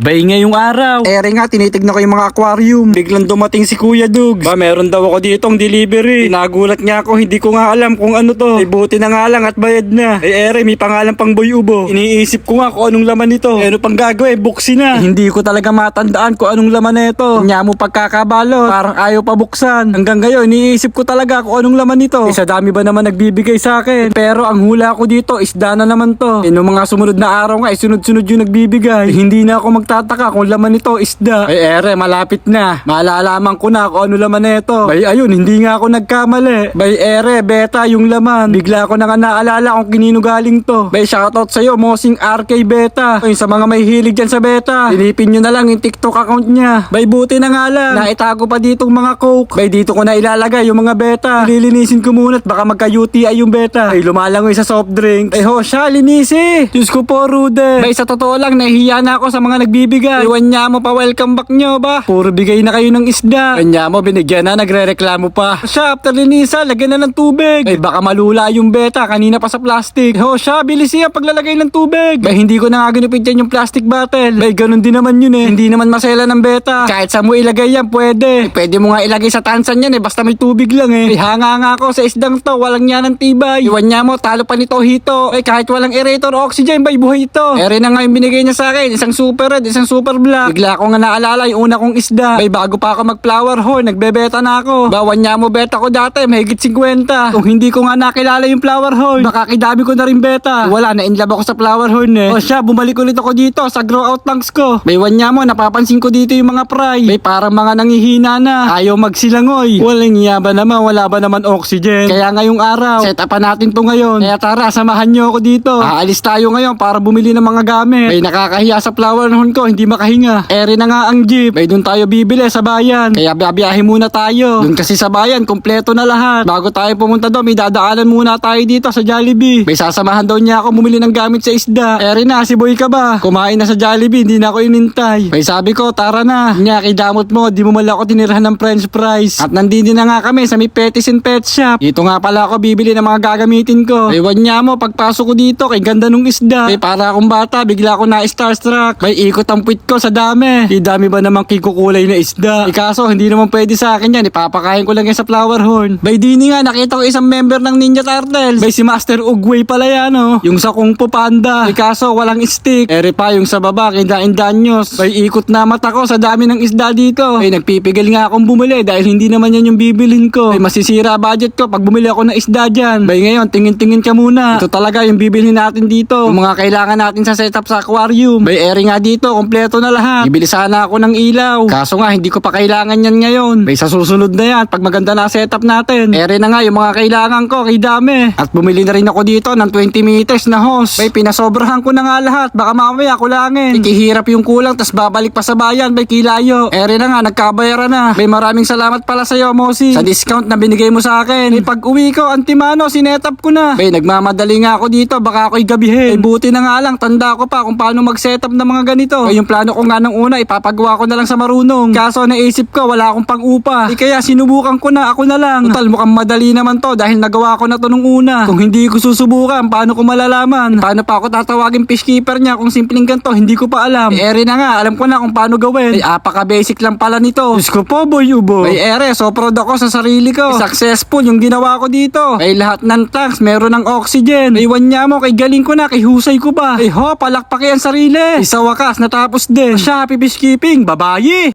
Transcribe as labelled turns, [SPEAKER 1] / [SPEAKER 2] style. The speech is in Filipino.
[SPEAKER 1] Bay ngayong araw.
[SPEAKER 2] Ere nga, tinitignan ko yung mga aquarium. Biglang dumating si Kuya Dugs. Ba, meron daw ako ditong delivery. Nagulat nga ako, hindi ko nga alam kung ano to. Ay, buti na nga lang at bayad na. Ay, ere, may pangalan pang Boy Ubo. Iniisip ko nga kung anong laman nito. Eh, ano pang gagawin, buksi na. Eh, hindi ko talaga matandaan kung anong laman nito. Kanya mo pagkakabalot. Parang ayaw pa buksan. Hanggang ngayon, iniisip ko talaga kung anong laman nito. Eh, sa dami ba naman nagbibigay sa akin. Pero ang hula ko dito, isda na naman to. Eh, mga sumunod na araw nga, eh, sunod-sunod yung nagbibigay. Eh, hindi na ako magtataka kung laman nito isda. Ay ere, malapit na. Malalaman ko na kung ano laman nito. Bay ayun, hindi nga ako nagkamali. Bay ere, beta yung laman. Bigla ko na nga naalala kung kinino galing to. Bay shoutout sa'yo, Mosing RK Beta. Ay, sa mga may hilig dyan sa beta. Silipin nyo na lang yung TikTok account niya. Bay buti na nga lang. Naitago pa ditong mga coke. Bay dito ko na ilalagay yung mga beta. Lilinisin ko muna at baka magka-UTI yung beta. Ay lumalangoy sa soft drink. Ay ho, siya, linisi. Diyos ko po, Rude. Bay sa totoo lang, nahihiya na ako sa mga nagbibigay. Iwan niya mo pa welcome back nyo ba? Puro bigay na kayo ng isda. Kanya mo, binigyan na, nagre-reklamo pa. Siya, after linisa, lagyan na ng tubig. Ay baka malula yung beta, kanina pa sa plastic. Ho, siya, bilis siya paglalagay ng tubig. Bay, hindi ko na nga ginupit yan yung plastic bottle. Bay, ganun din naman yun eh. Hindi naman masela ng beta. Kahit sa mo ilagay yan, pwede. Eh, pwede mo nga ilagay sa tansan yan eh, basta may tubig lang eh. Ay, hanga nga ako sa isdang to, walang niya ng tibay. Iwan niya mo, talo pa nito hito. Ay, kahit walang aerator oxygen, bay, buhay ito. Ere na nga yung binigay niya sa akin, isang super red, isang super black. Bigla ko nga naalala yung una kong isda. Bay, bago pa ako mag-flower horn, nagbebeta na ako. Bawan niya mo beta ko dati, mahigit 50. Kung hindi ko nga nakilala yung flower horn, baka kidami ko na rin beta. Wala, na inlove ako sa flower horn eh. O siya, bumalik ulit ako dito sa grow out tanks ko. Baywan niya mo, napapansin ko dito yung mga fry. Bay, parang mga nangihina na. Ayaw magsilangoy. Walang iya ba naman, wala ba naman oxygen. Kaya ngayong araw, set upan natin to ngayon. Kaya tara, samahan niyo ako dito. Aalis tayo ngayon para bumili ng mga gamit. Bay, nakakahiya sa flower horn ko, hindi makahinga. Ere na nga ang jeep. Bay, doon tayo bibili sa bayan. Kaya biyahe muna tayo. Doon kasi sa bayan, kompleto na lahat. Bago tayo pumunta doon, may dadaanan muna tayo dito sa Jollibee. May sasamahan daw niya ako bumili ng gamit sa isda. Ere na, si boy ka ba? Kumain na sa Jollibee, hindi na ako inintay. May sabi ko, tara na. Nya, kidamot mo, di mo mala ako tinirahan ng french fries. At nandito na nga kami sa may Petis and Pet Shop. Dito nga pala ako bibili ng mga gagamitin ko. Ewan niya mo, pagpasok ko dito, kay ganda nung isda. May para akong bata, bigla ako na starstruck. May ikot puwit ko sa dami. Di dami ba namang kikukulay na isda? Ikaso, hindi naman pwede sa akin yan. Ipapakain ko lang yan sa flower horn. By dini nga, nakita ko isang member ng Ninja Turtles. By si Master Ugway pala yan, oh. Yung sa Kung Fu Panda. Ikaso, walang stick. Ere pa, yung sa baba, kindain danyos. By ikot na mata ko sa dami ng isda dito. Ay, nagpipigil nga akong bumili dahil hindi naman yan yung bibilhin ko. Ay, masisira budget ko pag bumili ako ng isda dyan. Bay ngayon, tingin-tingin ka muna. Ito talaga yung bibilhin natin dito. Yung mga kailangan natin sa setup sa aquarium. Bay ere nga dito, kompleto na lahat. Bibili sana ako ng ilaw. Kaso nga, hindi ko pa kailangan yan ngayon. Bay sa susunod na yan, pag maganda na setup natin. Ere na nga yung mga kailangan ko, kay dami. At bumili na rin ako dito ng 20 meters na hose. Bay, pinasobrahan ko na nga lahat. Baka mamaya kulangin. Ikihirap yung kulang, tas babalik pa sa bayan, bay kilayo. Ere na nga, nagkabayaran na. Bay, maraming salamat pala sa'yo, Mosi. Sa discount na binigay mo sa akin. Bay, pag uwi ko, antimano, sinetap ko na. Bay, nagmamadali nga ako dito, baka ako'y gabihin. Bay, buti na nga lang, tanda ko pa kung paano mag-setup ng mga ganito. Bay, yung plano ko nga nung una, ipapagawa ko na lang sa marunong. Kaso naisip ko, wala akong pang-upa. Di kaya sinubukan ko na, ako na lang. Total, mukhang madali naman to dahil nagawa ko na to nung una. Kung hindi ko susubukan, paano ko malalaman? Paano pa ako tatawagin fishkeeper niya kung simpleng ganito, hindi ko pa alam. Ay, ere na nga, alam ko na kung paano gawin. Ay, apaka-basic lang pala nito. Diyos ko po, boy, ubo. Ay, ere, so proud ako sa sarili ko. Ay, successful yung ginawa ko dito. Ay, lahat ng tanks, meron ng oxygen. Ay, wanya mo, kay galing ko na, kay husay ko ba. Ay, ho, palakpaki ang sarili. Ay, sa wakas, natapos din. Siya, happy fishkeeping, babayi.